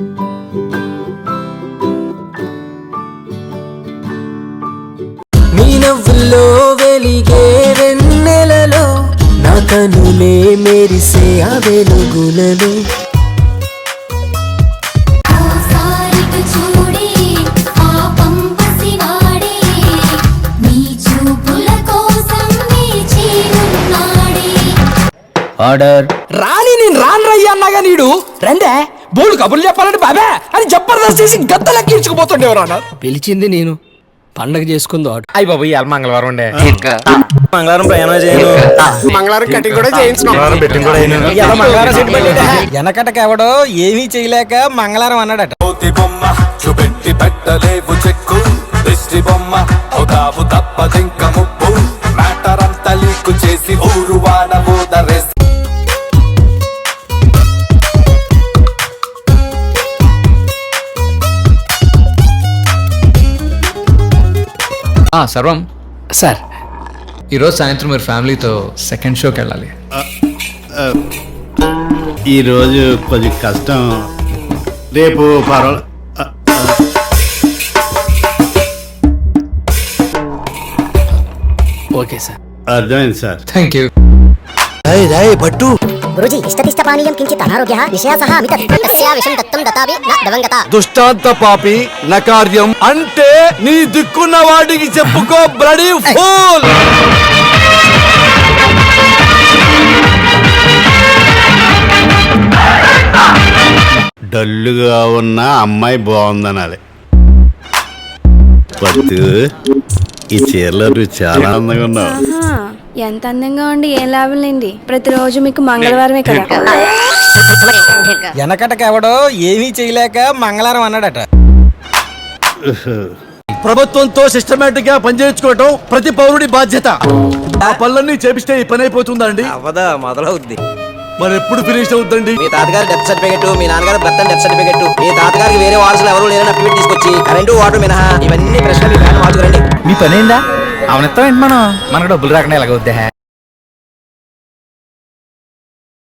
నీ నవ్వుల్లో వెలిగే వెన్నెలలో నా కనులే మెరిసే ఆ వెలుగులలో. ఆర్డర్. రాని నేను రాను రయ్య అన్నాగా నీడు. రండే. బోల్డ్ కబుర్లు చెప్పాలంటే బాబే అని జబర్దస్త్ చేసి గద్దలకి ఇచ్చుకుపోతుండేవారు అన్నారు? పిలిచింది నేను. పండగ చేసుకుందో అయ్యి బాబు ఇవాళ మంగళవారం ఉండే. మంగళవారం ప్రయాణం చేయను. మంగళవారం కటింగ్ కూడా సెట్ వెనకటకి ఎవడో ఏమీ చేయలేక మంగళవారం అన్నాడట. కోతి బొమ్మ చూపెట్టి పెట్టలేవు చెక్కు. దిష్టి బొమ్మ అవుతావు తప్పదింక ముప్పు. మ్యాటర్ అంతా లీకు చేసి ఊరు వాన ఆ, సర్వం. సార్. ఈరోజు సాయంత్రం మీరు ఫ్యామిలీతో సెకండ్ షోకి వెళ్ళాలి. ఈరోజు కొంచెం కష్టం. రేపు పర్వాలేదు ఓకే సార్. అర్థమైంది సార్. Thank you. పట్టు. గురుజీ ఇష్టతిష్టపానీయం కించిత్ అనారోగ్య విషయా సహా అమిత తస్యా విషం దత్తం దతావి న దవంగత దుష్టాంత పాపి నకార్యం అంటే నీ దిక్కున్న వాడికి చెప్పుకో బ్లడీ ఫూల్. డల్లుగా ఉన్న అమ్మాయి బాగుందనాలి. పత్తు ఈ చీరలో నువ్వు చాలా అందంగా ఉన్నావు ఎంత అందంగా ఉండి ఏం లాభం లేండి? ప్రతిరోజు మీకు మంగళవారమే కదా. వెనకటకి ఎవడో ఏమీ చేయలేక మంగళవారం అన్నాడట. ప్రభుత్వంతో సిస్టమేటిక్గా పనిచేయించుకోవటం ప్రతి పౌరుడి బాధ్యత. ఆ పనులన్నీ చేపిస్తే ఈ పని అయిపోతుందా అండి అవదా మొదలవుద్ది. మరి ఎప్పుడు ఫినిష్ అవుతుందండి మీ తాతగారి డెత్ సర్టిఫికెట్ మీ నాన్నగారి భర్త డెత్ సర్టిఫికెట్ మీ తాతగారికి వేరే వారసులు ఎవరు లేరని అప్డేట్ తీసుకొచ్చి కరెంటు వాటర్ మినహా ఇవన్నీ ప్రశ్నలు మీ ఫ్యాన్ మార్చుకురండి మీ పని అయిందా అవనిస్తాం ఏంటి మనం మనకు డబ్బులు రాకుండా ఎలాగవుద్దా